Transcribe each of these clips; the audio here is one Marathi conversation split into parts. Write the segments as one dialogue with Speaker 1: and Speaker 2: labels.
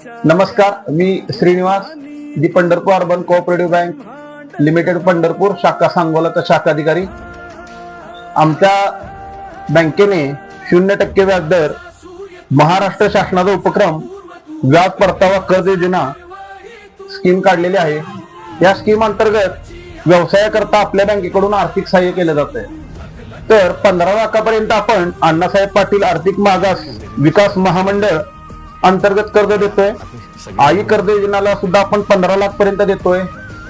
Speaker 1: नमस्कार मी Shrinivas the Pandharpur urban cooperative bank limited Pandharpur शाखा सांगोलाचा शाखा अधिकारी. आमच्या बँकेने शून्य टक्के व्याजदर महाराष्ट्र शासनाचा उपक्रम व्याज परतावा कर्ज योजना स्कीम काढलेली आहे. या स्कीम अंतर्गत व्यवसायाकरता आपल्या बँकेकडून आर्थिक सहाय्य केलं आहे तर पंधरा लाखापर्यंत आपण अण्णासाहेब पाटील आर्थिक मागास विकास महामंडळ अंतर्गत कर्ज देतोय. आई कर्ज योजनेला सुद्धा आपण पंधरा लाख पर्यंत देतोय.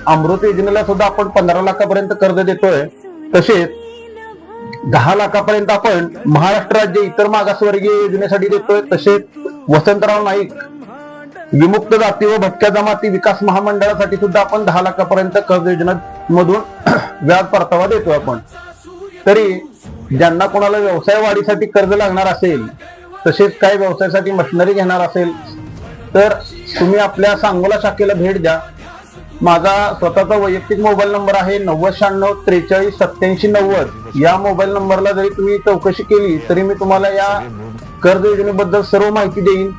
Speaker 1: अमृत योजनेला सुद्धा आपण पंधरा लाखापर्यंत कर्ज देतोय. तसेच दहा लाखापर्यंत आपण महाराष्ट्र राज्य इतर मागासवर्गीय योजनेसाठी देतोय. तसेच वसंतराव नाईक विमुक्त जाती व भटक्या जमाती विकास महामंडळासाठी सुद्धा आपण दहा लाखापर्यंत कर्ज योजना मधून व्याज परतावा देतो आपण. तरी ज्यांना कोणाला व्यवसाय वाढीसाठी कर्ज लागणार असेल तसेच काही व्यवसायासाठी मशिनरी घेणार असेल तर तुम्ही आपल्या सांगोला शाखेला भेट द्या. माझा स्वतःचा वैयक्तिक मोबाईल नंबर आहे नव्वद शहाण्णव त्रेचाळीस सत्याऐंशी नव्वद. या मोबाईल नंबरला जरी तुम्ही चौकशी केली तरी मी तुम्हाला या कर्ज योजनेबद्दल सर्व माहिती देईन.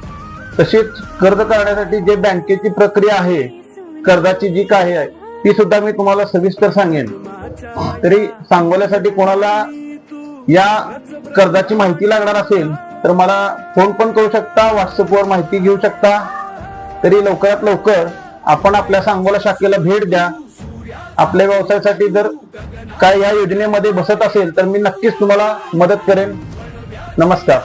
Speaker 1: तसेच कर्ज काढण्यासाठी जे बँकेची प्रक्रिया आहे कर्जाची जी काय आहे ती सुद्धा मी तुम्हाला सविस्तर सांगेन. तरी सांगोल्यासाठी कोणाला या कर्जाची माहिती लागणार असेल तर मला फोन पण करू शकता व्हॉट्सअपवर माहिती घेऊ शकता. तरी लवकरात लवकर आपण आपल्या सांगोला शाखेला भेट द्या. आपल्या व्यवसायासाठी जर काय या योजनेमध्ये बसत असेल तर मी नक्कीच तुम्हाला मदत करेन. नमस्कार.